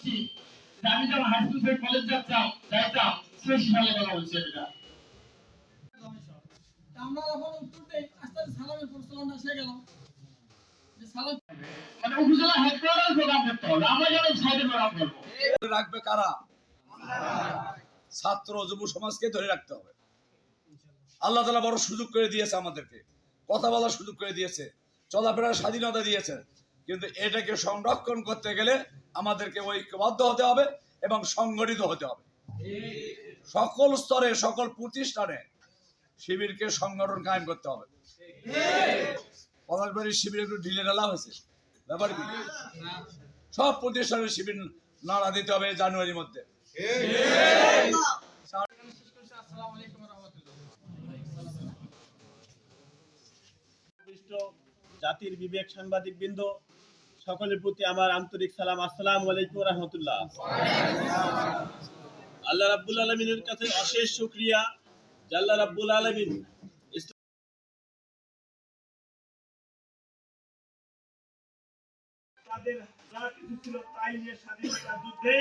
করছি আমি যখন হাই স্কুল থেকে কলেজ যাচ্তাম যাইতাম সেই সালে কথা বলছি এটা। আমরা যখন উত্তরতে আস্তে আস্তে সালামের প্রচলনটা শিখে গেলাম। মানে উপজেলা হেডকোয়ার্টার প্রোগ্রাম করতে হবে আমরা যেন সাইডে প্রোগ্রাম করব। রাখবে কারা? ছাত্র যুব সমাজকে ধরে রাখতে হবে। আল্লাহ তালা বড় সুযোগ করে দিয়েছে আমাদেরকে। কথা বলার সুযোগ করে দিয়েছে। চলাফেরার স্বাধীনতা দিয়েছে। কিন্তু এটাকে সংরক্ষণ করতে গেলে আমাদেরকে ঐক্যবদ্ধ হতে হবে এবং সংগঠিত হতে হবে। সকল স্তরে, সকল প্রতিষ্ঠানে শিবিরকে সংগঠন কায়েম করতে হবে। পলাশবাড়ির শিবির একটু ঢিলে ঢালা হয়েছে। ব্যাপার কি? সব প্রতিষ্ঠানের শিবির নাড়া দিতে হবে জানুয়ারির মধ্যে আসসালামু আলাইকুম রহমতুল্লাহ বিশিষ্ট জাতির বিবেক সাংবাদিক বৃন্দ সকলের প্রতি আমার আন্তরিক সালাম। আসসালামু আলাইকুম রহমতুল্লাহ। আল্লাহ রাব্বুল আলমিনের কাছে অশেষ শুক্রিয়া। যে আল্লাহ রাব্বুল আলমিন তাদের যা কিছু ছিল তাই নিয়ে স্বাধীনতা যুদ্ধে